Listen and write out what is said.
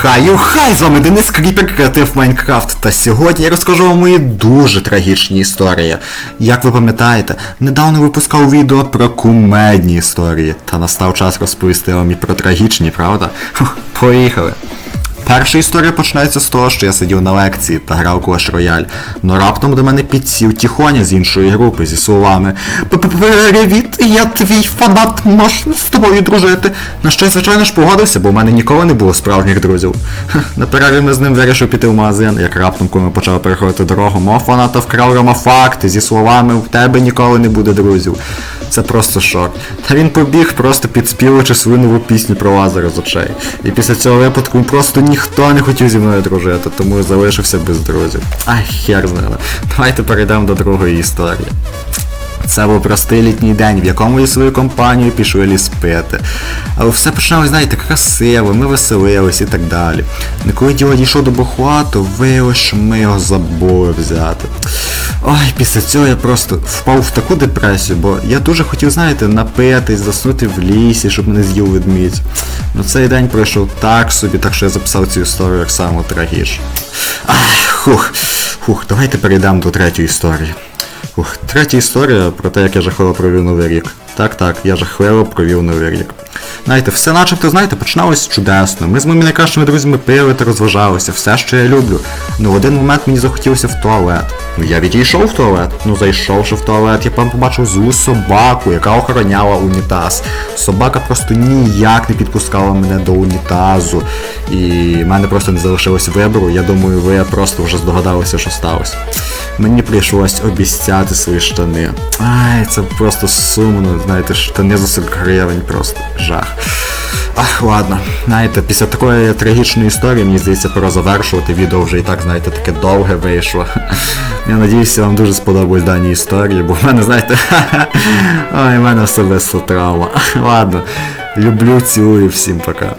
Хай, хай з вами Денис Кріпер Креатив Майнкрафт. Та сьогодні я розкажу вам мої дуже трагічні історії. Як ви пам'ятаєте, недавно випускав відео про кумедні історії. Та настав час розповісти вам і про трагічні, правда? Поїхали. Перша історія починається з того, що я сидів на лекції та грав Clash Royale. Но раптом до мене підсів Тіхоня з іншої групи зі словами Привіт, я твій фанат, можна з тобою дружити. На що я, звичайно ж, погодився, бо в мене ніколи не було справжніх друзів. На перерві ми з ним вирішив піти в магазин, як раптом, коли ми почали переходити дорогу, мого фаната вкрав Рома факти зі словами в тебе ніколи не буде друзів. Це просто шок. Та він побіг, просто підспівуючи свою нову пісню про лазера з очей. І після цього випадку просто ніхто не хотів зі мною дружити, тому залишився без друзів. Ай, хер з ними. Давайте перейдемо до другої історії. Це був простий літній день, в якому я свою компанію пішли ліс пити. Але все починалось, знаєте, красиво, ми веселились і так далі. Не коли діло дійшло до бухла, то виявилось, що ми його забули взяти. Ой, після цього я просто впав в таку депресію, бо я дуже хотів, знаєте, напитись, заснути в лісі, щоб мене з'їв ведмідь. Ну цей день пройшов так собі, так що я записав цю історію як саму трагічну. Ай, хух, хух, давайте перейдемо до третьої історії. Ух, третя історія про те, як я жахливо провів новий рік. Так, так, я жахливо провів новий рік. Знаєте, все начебто, знаєте, починалось чудесно. Ми з моїми найкращими друзями пили та розважалися, все, що я люблю. Ну в один момент мені захотілося в туалет. Ну я відійшов в туалет. Ну зайшовши в туалет, я там побачив злу собаку, яка охороняла унітаз. Собака просто ніяк не підпускала мене до унітазу. І в мене просто не залишилось вибору. Я думаю, ви просто вже здогадалися, що сталося. Мені прийшлось обіцяти свої штани. Ай, це просто сумно, знаєте, штани за 40 гривень просто жах. Ах, ладно. Знаєте, після такої трагічної історії, мені здається, пора завершувати. Відео вже і так, знаєте, таке довге вийшло. Я надіюся, вам дуже сподобались дані історії, бо в мене, знаєте, ой, в мене особисто травма. Ладно, люблю, цілую, всім пока.